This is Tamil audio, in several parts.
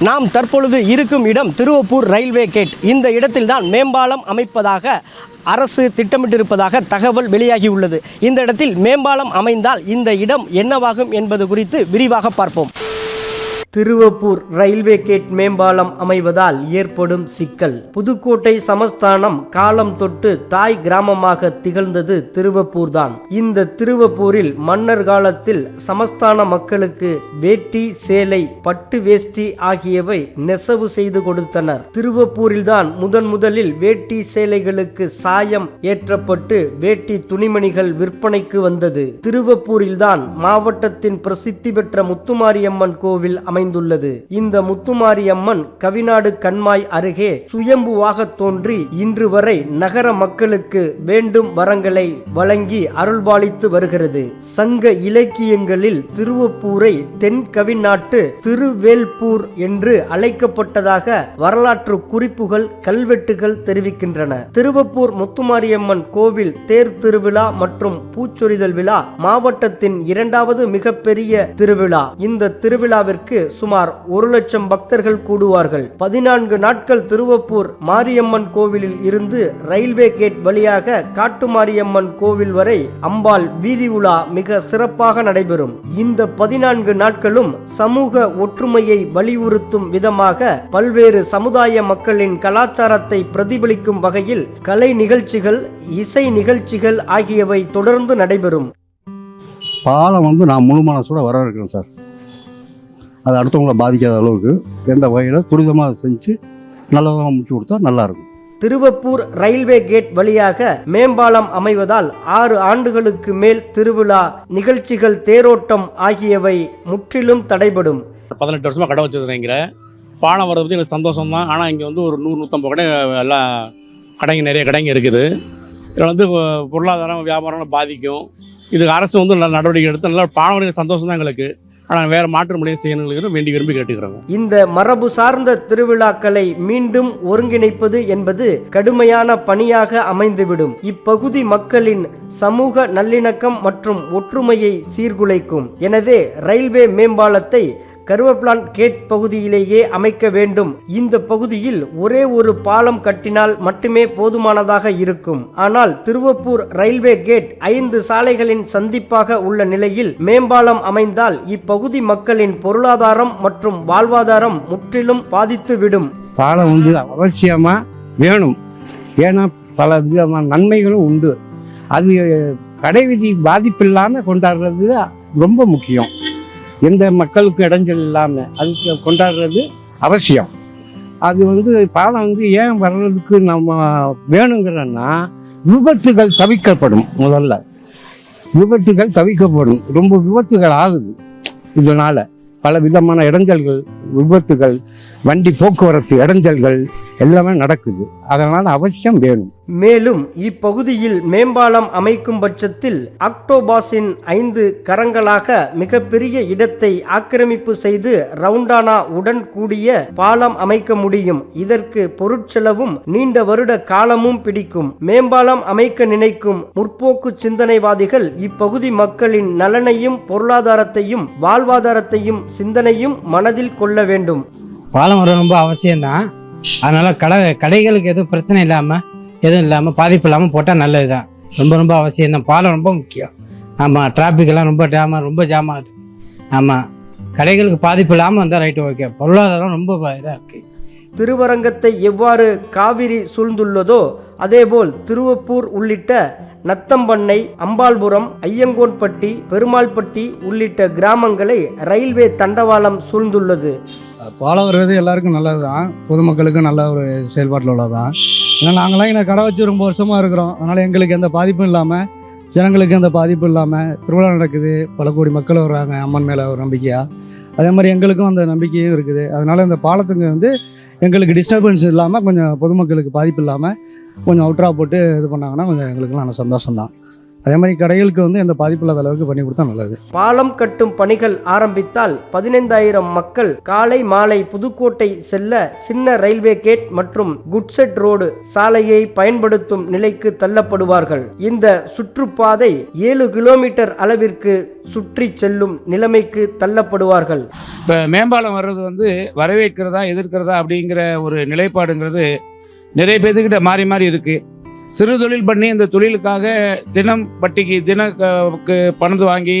நாம் தற்பொழுது இருக்கும் இடம் திருவப்பூர் ரயில்வே கேட். இந்த இடத்தில்தான் மேம்பாலம் அமைப்பதாக அரசு திட்டமிட்டிருப்பதாக தகவல் வெளியாகியுள்ளது. இந்த இடத்தில் மேம்பாலம் அமைந்தால் இந்த இடம் என்னவாகும் என்பது குறித்து விரிவாக பார்ப்போம். திருவப்பூர் ரயில்வே கேட் மேம்பாலம் அமைவதால் ஏற்படும் சிக்கல். புதுக்கோட்டை சமஸ்தானம் காலம் தொட்டு தாய் கிராமமாக திகழ்ந்தது திருவப்பூர் தான் இந்த திருவப்பூரில் மன்னர் காலத்தில் சமஸ்தான மக்களுக்கு வேட்டி சேலை பட்டு வேஷ்டி ஆகியவை நெசவு செய்து கொடுத்தனர். திருவப்பூரில்தான் முதன் முதலில் வேட்டி சேலைகளுக்கு சாயம் ஏற்றப்பட்டு வேட்டி துணிமணிகள் விற்பனைக்கு வந்தது. திருவப்பூரில்தான் மாவட்டத்தின் பிரசித்தி பெற்ற முத்துமாரியம்மன் கோவில் அமைந்துள்ளது. இந்த முத்துமாரியம்மன் கவிநாடு கண்மாய் அருகே சுயம்புவாக தோன்றி இன்று வரை நகர மக்களுக்கு வேண்டும் வரங்களை வழங்கி அருள்பாலித்து வருகிறது. சங்க இலக்கியங்களில் திருவப்பூரை தென் கவிநாட்டு திருவேல்பூர் என்று அழைக்கப்பட்டதாக வரலாற்று குறிப்புகள் கல்வெட்டுகள் தெரிவிக்கின்றன. திருவப்பூர் முத்துமாரியம்மன் கோவில் தேர் திருவிழா மற்றும் பூச்சொரிதல் விழா மாவட்டத்தின் இரண்டாவது மிகப்பெரிய திருவிழா. இந்த திருவிழாவிற்கு சுமார் ஒரு லட்சம் பக்தர்கள் கூடுவார்கள். பதினான்கு நாட்கள் திருவப்பூர் மாரியம்மன் கோவிலில் இருந்து ரயில்வே கேட் வழியாக காட்டு மாரியம்மன் கோவில் வரை அம்பாள் வீதி உலா மிக சிறப்பாக நடைபெறும். இந்த பதினான்கு நாட்களும் சமூக ஒற்றுமையை வலியுறுத்தும் விதமாக பல்வேறு சமுதாய மக்களின் கலாச்சாரத்தை பிரதிபலிக்கும் வகையில் கலை நிகழ்ச்சிகள் இசை நிகழ்ச்சிகள் ஆகியவை தொடர்ந்து நடைபெறும். பாலம் வந்து நான் முழு மனசோட வரவேற்கிறேன் சார். அது அடுத்தவங்கள பாதிக்காத அளவுக்கு எந்த வகையில் துரிதமாக செஞ்சு நல்லதாக முடிச்சு கொடுத்தா நல்லாயிருக்கும். திருவப்பூர் ரயில்வே கேட் வழியாக மேம்பாலம் அமைவதால் ஆறு ஆண்டுகளுக்கு மேல் திருவிழா நிகழ்ச்சிகள் தேரோட்டம் ஆகியவை முற்றிலும் தடைபடும். பதினெட்டு வருஷமாக கடை வச்சுருக்கிறேங்கிற. பாலம் வர்றது பற்றி எனக்கு சந்தோஷம் தான் ஆனால் இங்கே வந்து ஒரு நூறு நூற்றம்பது கடை எல்லாம் கடைங்க நிறைய கடைங்க இருக்குது. இதில் வந்து பொருளாதாரம் வியாபாரம் பாதிக்கும். இதுக்கு அரசு வந்து நல்ல நடவடிக்கை எடுத்து நல்லா பாலம் சந்தோஷம் தான் எங்களுக்கு. ஆனால் வேறு மாற்று முறையை செய்யணுங்கிறது வேண்டி விரும்பி கேட்டுக்கிறோங்க. இந்த மரபு சார்ந்த திருவிழாக்களை மீண்டும் ஒருங்கிணைப்பது என்பது கடுமையான பணியாக அமைந்துவிடும். இப்பகுதி மக்களின் சமூக நல்லிணக்கம் மற்றும் ஒற்றுமையை சீர்குலைக்கும். எனவே ரயில்வே மேம்பாலத்தை கருவப்ளான் கேட் பகுதியிலேயே அமைக்க வேண்டும். இந்த பகுதியில் ஒரே ஒரு பாலம் கட்டினால் மட்டுமே போதுமானதாக இருக்கும். ஆனால் திருவப்பூர் ரயில்வே கேட் ஐந்து சாலைகளின் சந்திப்பாக உள்ள நிலையில் மேம்பாலம் அமைந்தால் இப்பகுதி மக்களின் பொருளாதாரம் மற்றும் வாழ்வாதாரம் முற்றிலும் பாதித்துவிடும். பாலம் வந்து அவசியமாக வேணும். ஏன்னா பல விதமான நன்மைகளும் உண்டு. அது கடைவிதி பாதிப்பில்லாமல் கொண்டாடுறது ரொம்ப முக்கியம். எந்த மக்களுக்கும் இடைஞ்சல் இல்லாமல் அதுக்கு கொண்டாடுறது அவசியம். அது வந்து பாலம் வந்து ஏன் வர்றதுக்கு நம்ம வேணுங்கிறன்னா விபத்துகள் தவிர்க்கப்படும் முதல்ல. விபத்துகள் தவிர்க்கப்படும் ரொம்ப விபத்துகள் ஆகுது இதனால். பல விதமான இடைஞ்சல்கள் விபத்துகள் வண்டி போக்குவரத்து இடைஞ்சல்கள் எல்லாமே நடக்குது. அதனால் அவசியம் வேணும். மேலும் இப்பகுதியில் மேம்பாலம் அமைக்கும் பட்சத்தில் அக்டோபாஸின் ஐந்து கரங்களாக மிகப்பெரிய இடத்தை ஆக்கிரமிப்பு செய்து ரவுண்டானா உடன் கூடிய பாலம் அமைக்க முடியும். இதற்கு பொருட்செலவும் நீண்ட வருட காலமும் பிடிக்கும். மேம்பாலம் அமைக்க நினைக்கும் முற்போக்கு சிந்தனைவாதிகள் இப்பகுதி மக்களின் நலனையும் பொருளாதாரத்தையும் வாழ்வாதாரத்தையும் சிந்தனையும் மனதில் கொள்ள வேண்டும். பாலம் ரொம்ப அவசியம்தான். அதனால் கடை கடைகளுக்கு எதுவும் பிரச்சனை இல்லாமல் எதுவும் இல்லாமல் பாதிப்பு இல்லாமல் போட்டால் நல்லது தான் ரொம்ப ரொம்ப அவசியம். தான் பாலம் ரொம்ப முக்கியம். ஆமாம் டிராஃபிக்கெல்லாம் ரொம்ப ஜாமா ரொம்ப ஜாம் ஆகுது. ஆமாம் கடைகளுக்கு பாதிப்பு இல்லாமல் வந்தால் ரைட்டு ஓகே பொருளாதாரம் ரொம்ப இதாக இருக்குது திருவரங்கத்தை எவ்வாறு காவிரி சூழ்ந்துள்ளதோ அதேபோல் திருவப்பூர் உள்ளிட்ட நத்தம்பண்ணை அம்பாள்புரம் ஐயங்கோன்பட்டி பெருமாள்பட்டி உள்ளிட்ட கிராமங்களை ரயில்வே தண்டவாளம் சூழ்ந்துள்ளது. பாலம் வருவது எல்லாருக்கும் நல்லது தான் பொதுமக்களுக்கும் நல்ல ஒரு செயல்பாட்டில் உள்ளது தான் ஏன்னா நாங்களாம் இங்கே கடை வச்சு ரொம்ப வருஷமாக இருக்கிறோம். அதனால் எங்களுக்கு எந்த பாதிப்பும் இல்லாமல் ஜனங்களுக்கு எந்த பாதிப்பும் இல்லாமல் திருவிழா நடக்குது. பல கோடி மக்கள் வர்றாங்க அம்மன் மேலே ஒரு நம்பிக்கையாக அதே மாதிரி எங்களுக்கும் அந்த நம்பிக்கையும் இருக்குது. அதனால் இந்த பாலத்துக்கு வந்து எங்களுக்கு டிஸ்டர்பன்ஸ் இல்லாமல் கொஞ்சம் பொதுமக்களுக்கு பாதிப்பு இல்லாமல் கொஞ்சம் அவுட்ரா போட்டு இது பண்ணாங்கன்னா கொஞ்சம் எங்களுக்குலாம் நல்ல சந்தோஷம் தான் அதே மாதிரி கடைகளுக்கு வந்து எந்த பாதிப்பு இல்லாத அளவுக்கு பண்ணி கொடுத்தா நல்லது. பாலம் கட்டும் பணிகள் ஆரம்பித்தால் பதினைந்தாயிரம் மக்கள் காலை மாலை புதுக்கோட்டை செல்ல சின்ன ரயில்வே கேட் மற்றும் குட்செட் ரோடு சாலையை பயன்படுத்தும் நிலைக்கு தள்ளப்படுவார்கள். இந்த சுற்றுப்பாதை ஏழு கிலோமீட்டர் அளவிற்கு சுற்றி செல்லும் நிலைமைக்கு தள்ளப்படுவார்கள். இப்போ மேம்பாலம் வர்றது வந்து வரவேற்கிறதா எதிர்க்கிறதா அப்படிங்கிற ஒரு நிலைப்பாடுங்கிறது நிறைய பேர்த்துக்கிட்ட மாறி மாறி இருக்குது சிறு தொழில் பண்ணி இந்த தொழிலுக்காக தினம் வட்டிக்கு தினக்கு பணத்து வாங்கி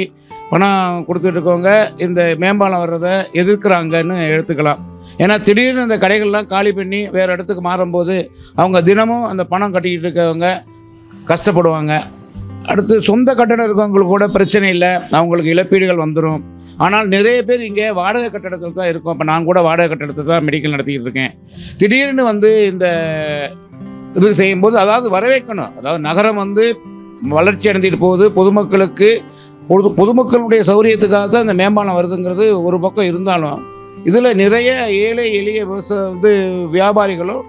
பணம் கொடுத்துட்டு இருக்கவங்க இந்த மேம்பாலம் வர்றதை எதிர்க்கிறாங்கன்னு எடுத்துக்கலாம். ஏன்னா திடீர்னு இந்த கடைகள்லாம் காலி பண்ணி வேறு இடத்துக்கு மாறும்போது அவங்க தினமும் அந்த பணம் கட்டிக்கிட்டு இருக்கவங்க கஷ்டப்படுவாங்க. அடுத்து சொந்த கட்டடம் இருக்கவங்களுக்கு கூட பிரச்சனை இல்லை. அவங்களுக்கு இழப்பீடுகள் வந்துடும் ஆனால் நிறைய பேர் இங்கே வாடகை கட்டடத்தில் தான் இருக்கும். இப்போ நான் கூட வாடகை கட்டடத்தில் தான் மெடிக்கல் நடத்திக்கிட்டு இருக்கேன். திடீர்னு வந்து இந்த இது செய்யும்போது அதாவது வரவேற்கணும். அதாவது நகரம் வந்து வளர்ச்சி அடைந்துட்டு போகுது. பொதுமக்களுக்கு பொது பொதுமக்களுடைய சௌரியத்துக்காக தான் இந்த மேம்பாலம் வருதுங்கிறது ஒரு பக்கம் இருந்தாலும் இதில் நிறைய ஏழை எளிய விவசாய இது வியாபாரிகளும்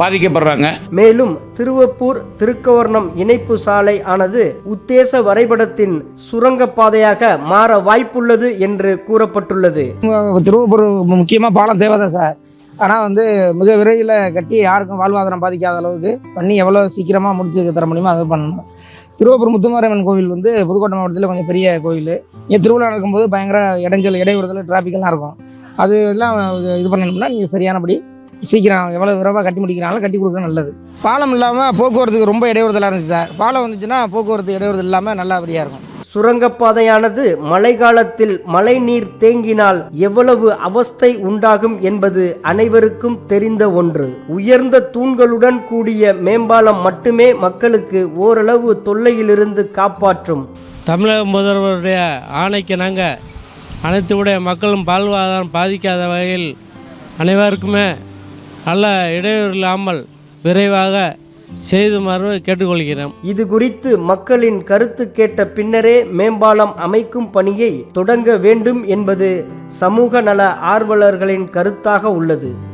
பாதிக்கப்படுறாங்க. மேலும் திருவப்பூர் திருக்கவர்ணம் இணைப்பு சாலை ஆனது உத்தேச வரைபடத்தின் சுரங்கப்பாதையாக மாற வாய்ப்புள்ளது என்று கூறப்பட்டுள்ளது. திருவப்பூர் முக்கியமாக பாலம் தேவை தான் சார். ஆனால் வந்து மிக விரைவில் கட்டி யாருக்கும் வாழ்வாதாரம் பாதிக்காத அளவுக்கு பண்ணி எவ்வளோ சீக்கிரமாக முடிச்சு தர முடியுமோ அதை பண்ணணும். திருவப்பூர் முத்துமாரியம்மன் கோவில் வந்து புதுக்கோட்டை மாவட்டத்தில் கொஞ்சம் பெரிய கோவில். இங்கே திருவிழா நடக்கும்போது பயங்கர இடைஞ்சல் இடையூறுதல் டிராஃபிக்கெல்லாம் இருக்கும். அது எல்லாம் இது பண்ணணும்னா நீங்கள் சரியானபடி சீக்கிரம் எவ்வளோ விரைவாக கட்டி முடிக்கிறாங்களோ கட்டி கொடுக்க நல்லது. பாலம் இல்லாமல் போக்குவரத்துக்கு ரொம்ப இடையூறுதலாக இருந்துச்சு சார். பாலம் வந்துச்சுன்னா போக்குவரத்து இடையூறுதல் இல்லாமல் நல்லபடியாக இருக்கும். சுரங்கப்பாதையானது மழை காலத்தில் மழை நீர் தேங்கினால் எவ்வளவு அவஸ்தை உண்டாகும் என்பது அனைவருக்கும் தெரிந்த ஒன்று. உயர்ந்த தூண்களுடன் கூடிய மேம்பாலம் மட்டுமே மக்களுக்கு ஓரளவு தொல்லையிலிருந்து காப்பாற்றும். தமிழக முதல்வருடைய ஆணைக்கு நாங்கள் அனைத்து உடைய மக்களும் வாழ்வாதாரம் பாதிக்காத வகையில் அனைவருக்குமே நல்ல இடையூறு இல்லாமல் விரைவாக செய்துமாறு கேட்டுக்கொள்கிறோம் இது குறித்து மக்களின் கருத்து கேட்ட பின்னரே மேம்பாலம் அமைக்கும் பணியை தொடங்க வேண்டும் என்பது சமூக நல ஆர்வலர்களின் கருத்தாக உள்ளது.